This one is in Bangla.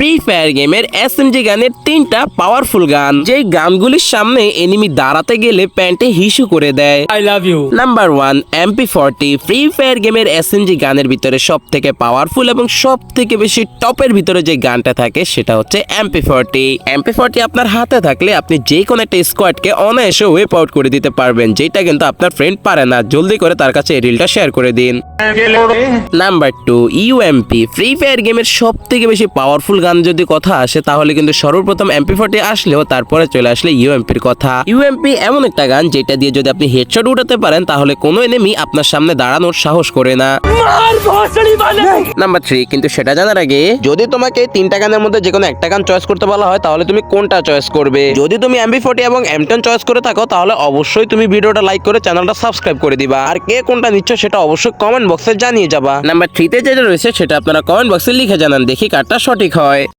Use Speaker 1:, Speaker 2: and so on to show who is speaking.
Speaker 1: ফ্রি ফায়ার গেমের এসএমজি গানের তিনটা পাওয়ারফুল গান। যেই গানগুলির সামনে এনিমি দাঁড়াতে গেলে প্যান্টে হিসু করে দেয়।
Speaker 2: I love you.
Speaker 1: Number one MP forty free fire গেমের এসএনজি গানের ভিতরে সব থেকে পাওয়ারফুল এবং সব থেকে বেশি টপের ভিতরে যে গানটা থাকে সেটা হচ্ছে এমপি ফর্টি এমপি ফর্টি আপনার হাতে থাকলে আপনি যে কোনো একটা স্কোয়াডকে অনায়াসে ওয়েপ আউট করে দিতে পারবেন যেটা কিন্তু আপনার ফ্রেন্ড পারে না। জলদি করে তার কাছে এই রিলটা শেয়ার করে দিন। Number two UMP free fire গেমের সব থেকে বেশি পাওয়ারফুল গান যদি কথা আসে তাহলে কিন্তু সর্বপ্রথম এমপি ফোর্টি আসলেও তারপরে চলে আসলে ইউএমপির কথা। ইউএমপি এমন একটা গান যেটা দিয়ে যদি আপনি হেডশট উঠাতে পারেন তাহলে কোনো এনেমি আপনার সামনে দাঁড়ানোর সাহস করে না। নাম্বার থ্রি কিন্তু সেটা জানার আগে যদি তোমাকে তিনটা গানের মধ্যে যে কোনো একটা গান চয়েস করতে বলা হয় তাহলে তুমি কোনটা চয়েস করবে? যদি তুমি এমবি ফোর্টি এবং এমটেন চয়েস করে থাকো তাহলে অবশ্যই তুমি ভিডিওটা লাইক করে চ্যানেলটা সাবস্ক্রাইব করে দিবা। আর কে কোনটা নিচ্ছ সেটা অবশ্যই কমেন্ট বক্সে জানিয়ে যাবা। নাম্বার থ্রিতে যেটা রয়েছে সেটা আপনারা কমেন্ট বক্সে লিখে জানান দেখি কারটা সঠিক হয়।